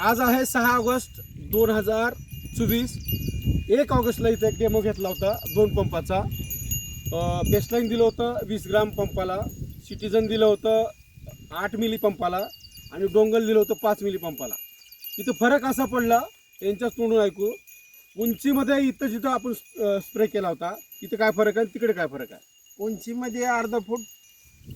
आज आहे सहा ऑगस्ट दोन हजार चोवीस. एक ऑगस्टला इथे एक डेमो घेतला होता दोन पंपाचा. बेस्टलाईन दिलं होतं वीस ग्राम पंपाला. सिटीजन दिलं होतं आठ मिली पंपाला. आणि डोंगल दिलं होतं पाच मिली पंपाला. इथं फरक असा पडला यांच्याच तोंडून ऐकू. उंचीमध्ये इथं जिथं आपण स्प्रे केला होता इथं काय फरक आहे तिकडे काय फरक आहे? उंचीमध्ये अर्धा फूट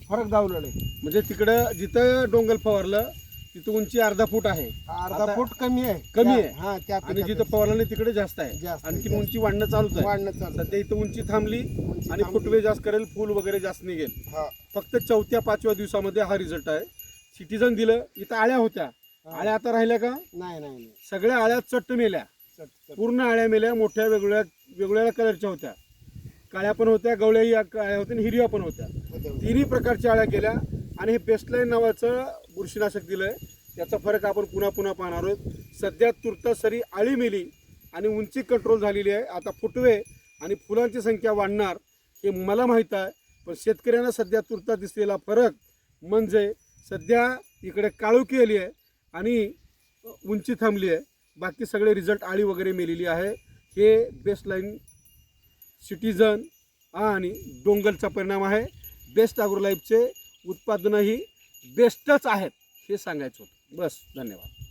फरक दावलेला आहे. म्हणजे तिकडं जिथं डोंगल फवारलं तिथं उंची अर्धा फूट आहे अर्धा आता फूट कमी आहे कमी आहे. हा त्या आणि जिथं. फवारलं नाही तिकडे जास्त आहे जास्त आहे, आणखी जास्त. उंची वाढणं चालूच आहे वाढणं चालू सध्या इथं उंची थांबली उंची आणि थांबली. फुटवे जास्त करेल फुल वगैरे जास्त निघेल हा फक्त चौथ्या पाचव्या दिवसामध्ये हा रिझल्ट आहे सिटीजन दिलं इथं आळ्या होत्या हा. आळ्या आता राहिल्या का नाही नाही नाही सगळ्या आळ्या चट्ट मेल्या चट, चट. पूर्ण आळ्या मेल्या मोठ्या वेगवेगळ्या वेगवेगळ्या कलरच्या होत्या काळ्या पण होत्या गवळ्या या काळ्या होत्या आणि हिरव्या पण होत्या होते, होते. तिन्ही प्रकारच्या आळ्या केल्या आणि हे बेस्टलाईन नावाचं बुरशीनाशक दिलं आहे त्याचा फरक आपण पुन्हा पुन्हा पाहणार आहोत. सध्या तुर्त सरी आळी मेली आणि उंची कंट्रोल झालेली आहे. आता फुटवे आणि फुलांची संख्या वाढणार हे मला माहीत आहे. पण शेतकऱ्यांना सध्या तुर्ता दिसलेला फरक म्हणजे सध्या इकडे काळोखी आली आहे आणि उंची थांबली आहे. बाकी सगळे रिझल्ट आळी वगैरे मेलेली आहे. हे बेस्टलाईन सिटीजन आणि डोंगलचा परिणाम आहे. बेस्ट ॲग्रोलाईफचे उत्पादनही बेस्टच आहेत हे सांगायचं होतं. बस धन्यवाद.